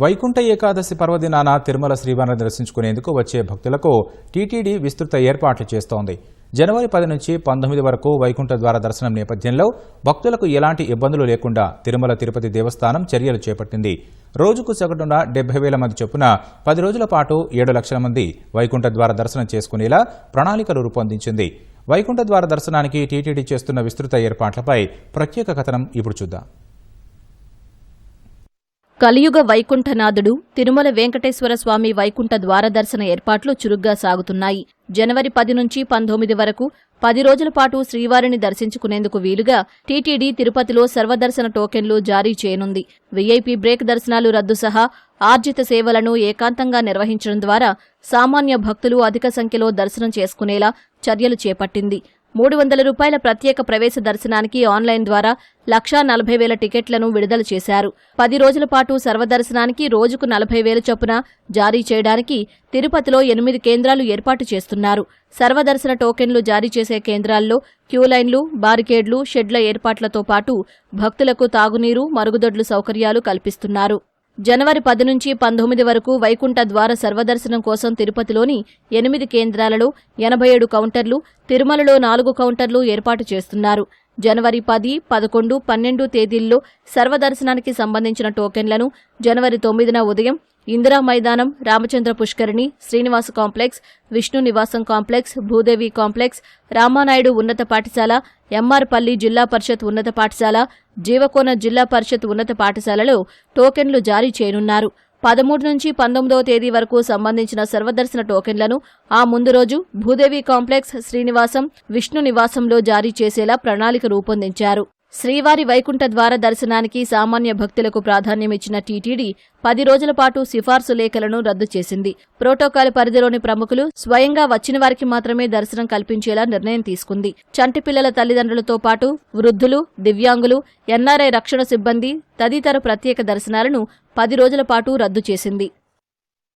వైకుంఠ ఏకాదశి పర్వదినాన తిరుమల శ్రీవారిని దర్శించుకునేందుకు వచ్చే భక్తులకు టీటీడీ విస్తృత ఏర్పాట్లు చేస్తోంది. జనవరి పది నుంచి పంతొమ్మిది వరకు వైకుంఠ ద్వార దర్శనం నేపథ్యంలో భక్తులకు ఎలాంటి ఇబ్బందులు లేకుండా తిరుమల తిరుపతి దేవస్థానం చర్యలు చేపట్టింది. రోజుకు సగటున డెబ్బై వేల మంది చొప్పున పది రోజుల పాటు ఏడు లక్షల మంది వైకుంఠ ద్వార దర్శనం చేసుకునేలా ప్రణాళికలు రూపొందించింది. వైకుంఠ ద్వార దర్శనానికి టీటీడీ చేస్తున్న విస్తృత ఏర్పాట్లపై ప్రత్యేక కథనం ఇప్పుడు చూద్దాం. కలియుగ వైకుంఠనాథుడు తిరుమల వెంకటేశ్వర స్వామి వైకుంఠ ద్వార దర్శన ఏర్పాట్లు చురుగ్గా సాగుతున్నాయి. జనవరి పది నుంచి పంతొమ్మిది వరకు పది రోజుల పాటు శ్రీవారిని దర్శించుకునేందుకు వీలుగా టీటీడీ తిరుపతిలో సర్వదర్శన టోకెన్లు జారీ చేయనుంది. వీఐపీ బ్రేక్ దర్శనాలు రద్దు సహా ఆర్జిత సేవలను ఏకాంతంగా నిర్వహించడం ద్వారా సామాన్య భక్తులు అధిక సంఖ్యలో దర్శనం చేసుకునేలా చర్యలు చేపట్టింది. మూడు వందల రూపాయల ప్రత్యేక ప్రవేశ దర్శనానికి ఆన్లైన్ ద్వారా లక్షా నలభై వేల టికెట్లను విడుదల చేశారు. పది రోజుల పాటు సర్వదర్శనానికి రోజుకు నలభై వేల చొప్పున జారీ చేయడానికి తిరుపతిలో ఎనిమిది కేంద్రాలు ఏర్పాటు చేస్తున్నారు. సర్వదర్శన టోకెన్లు జారీ చేసే కేంద్రాల్లో క్యూలైన్లు బారికేడ్లు షెడ్ల ఏర్పాట్లతో పాటు భక్తులకు తాగునీరు మరుగుదొడ్లు సౌకర్యాలు కల్పిస్తున్నారు. జనవరి పది నుంచి పంతొమ్మిది వరకు వైకుంఠ ద్వార సర్వదర్శనం కోసం తిరుపతిలోని ఎనిమిది కేంద్రాలలో ఎనభై ఏడు కౌంటర్లు తిరుమలలో నాలుగు కౌంటర్లు ఏర్పాటు చేస్తున్నారు. జనవరి పది పదకొండు పన్నెండు తేదీల్లో సర్వదర్శనానికి సంబంధించిన టోకెన్లను జనవరి తొమ్మిదిన ఉదయం ఇందిరా మైదానం రామచంద్ర పుష్కరిణి శ్రీనివాస కాంప్లెక్స్ విష్ణు నివాసం కాంప్లెక్స్ భూదేవి కాంప్లెక్స్ రామానాయుడు ఉన్నత పాఠశాల ఎంఆర్పల్లి జిల్లా పరిషత్ ఉన్నత పాఠశాల జీవకోన జిల్లా పరిషత్ ఉన్నత పాఠశాలలో టోకెన్లు జారీ చేయనున్నారు. పదమూడు నుంచి పంతొమ్మిదవ తేదీ వరకు సంబంధించిన సర్వదర్శన టోకెన్లను ఆ ముందు రోజు భూదేవి కాంప్లెక్స్ శ్రీనివాసం విష్ణు నివాసంలో జారీ చేసేలా ప్రణాళిక రూపొందించారు. శ్రీవారి వైకుంఠ ద్వార దర్శనానికి సామాన్య భక్తులకు ప్రాధాన్యమిచ్చిన టీటీడీ పది రోజుల పాటు సిఫార్సు లేఖలను రద్దు చేసింది. ప్రోటోకాల్ పరిధిలోని ప్రముఖులు స్వయంగా వచ్చిన వారికి మాత్రమే దర్శనం కల్పించేలా నిర్ణయం తీసుకుంది. చంటి పిల్లల తల్లిదండ్రులతో పాటు వృద్ధులు దివ్యాంగులు ఎన్ఆర్ఐ రక్షణ సిబ్బంది తదితర ప్రత్యేక దర్శనాలను పది రోజుల పాటు రద్దు చేసింది.